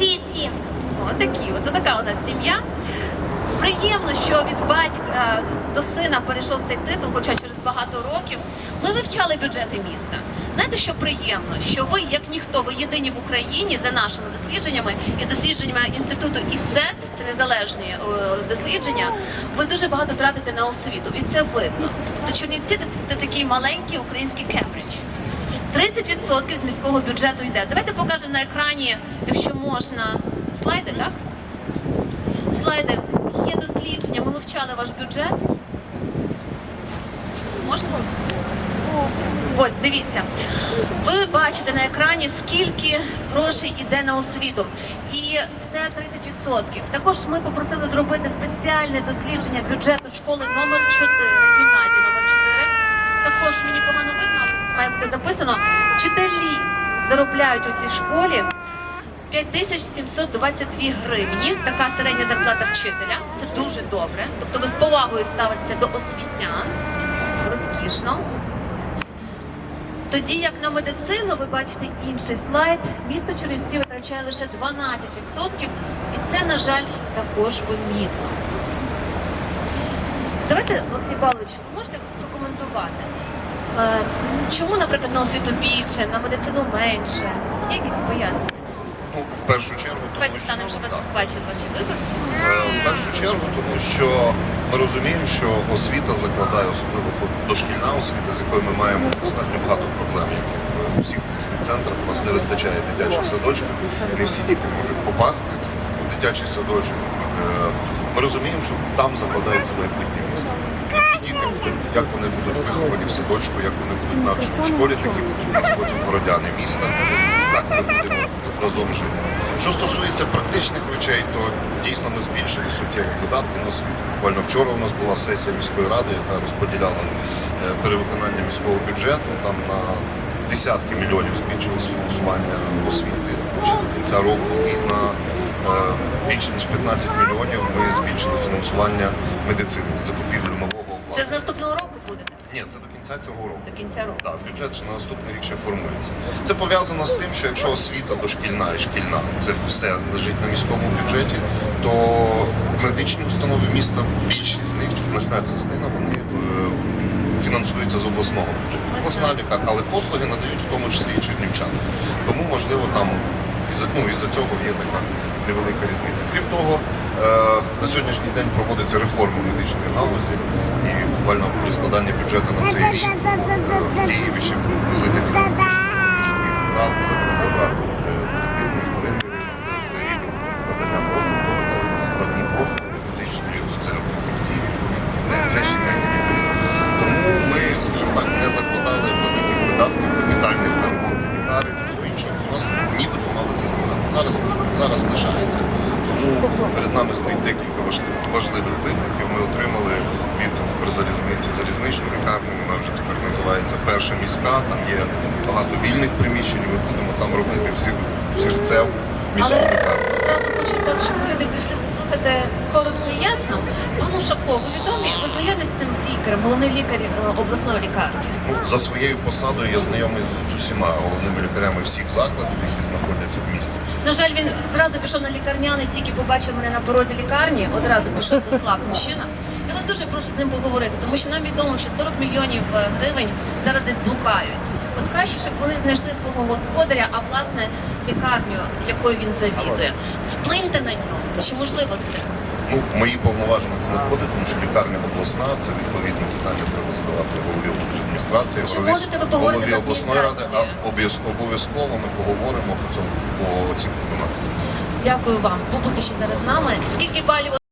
Вісім. Отакі, от така у нас сім'я. Приємно, що від батька до сина перейшов цей титул, хоча через багато років. Ми вивчали бюджети міста. Знаєте, що приємно? Що ви, як ніхто, ви єдині в Україні за нашими дослідженнями і дослідженнями інституту ІСЕТ, це незалежні е, дослідження. Ви дуже багато тратите на освіту, і це видно. Тобто Чернівці це такий маленький український Кембридж. 30% з міського бюджету йде. Давайте покажемо на екрані, якщо можна, слайди, так? Слайди. Є дослідження, ми вивчали ваш бюджет. Можна? Ось, дивіться. Ви бачите на екрані, скільки грошей йде на освіту. І це 30%. Також ми попросили зробити спеціальне дослідження бюджету школи номер 4, гімназії номер 4. Також мені погано видно, має записано. Вчителі заробляють у цій школі 5722 гривні. Така середня зарплата вчителя. Це дуже добре. Тобто ви з повагою ставитеся до освітян. Розкішно. Тоді як на медицину, ви бачите інший слайд, місто Чернівці витрачає лише 12%, і це, на жаль, також помітно. Давайте, Олексій Павлович, ви можете якось прокоментувати, е, чому, наприклад, на освіту більше, на медицину менше? Якісь пояснення? Ну, в першу чергу, тому Давайте станемо, що, вас ваші виборці. Е, в першу чергу, тому що ми розуміємо, що освіта закладає, особливо дошкільна освіта, з якою ми маємо достатньо багато проблем, як в усіх місних центрах. У нас не вистачає дитячих садочків, не всі діти можуть попасти в дитячий садочок. Ми розуміємо, що там закладається майбутнє місце. Діти як вони будуть виховані в садочку, як вони будуть навчені в школі, такі будуть городяни міста. Так ми будемо разом жити. Що стосується практичних речей, то дійсно ми збільшили суттєві видатки на освіту. Буквально вчора у нас була сесія міської ради, яка розподіляла е, перевиконання міського бюджету. Там на десятки мільйонів збільшилось фінансування освіти ще до кінця року. І на більше ніж 15 мільйонів ми збільшили фінансування медицини, закупівлю нового Це з наступного року буде? Ні, це до кінця цього року. До кінця року. Так, бюджет ще на наступний рік ще формується. Це пов'язано з тим, що якщо освіта дошкільна і шкільна, це все лежить на міському бюджеті, то медичні установи міста, більшість з них, значна частина, вони е, фінансуються з обласного бюджету. Обласна лікарня, але послуги надають в тому числі і чернівчани. Тому, можливо, там із-за ну, із-за цього є така невелика різниця. Крім того, е, на сьогоднішній день проводиться реформа медичної галузі і буквально при складанні бюджету на цей рік е, в Києві ще були такі Зараз, лишається. Тому перед нами стоїть декілька важливих, викликів. Ми отримали від Укрзалізниці залізничну лікарню. Вона вже тепер називається перша міська. Там є багато вільних приміщень. Ми будемо там робити всі взірцев міську лікарню. хочу так, щоб люди прийшли послухати коротко і ясно. Пану Шапко, ви відомі, ви знайомі з цим лікарем, головний лікар е, обласної лікарні. Ну, за своєю посадою я знайомий з усіма головними лікарями всіх закладів, які знаходяться в місті. На жаль, він зразу пішов на лікарняний, тільки побачив мене на порозі лікарні, одразу пішов заслав мужчина. Я вас дуже прошу з ним поговорити, тому що нам відомо, що 40 мільйонів е, гривень зараз десь блукають. Краще, щоб вони знайшли свого господаря, а власне лікарню, якою він завідує. Вплиньте на нього. Чи можливо це? Ну, мої повноваження це не входить, тому що лікарня обласна, це відповідне питання треба задавати голові облдержадміністрації, Чи голові, можете ви поговорити голові з обласної ради, а адміністрацією? обов'язково ми поговоримо по цьому по цій проблематиці. Дякую вам. Побудьте ще зараз з нами. Скільки балів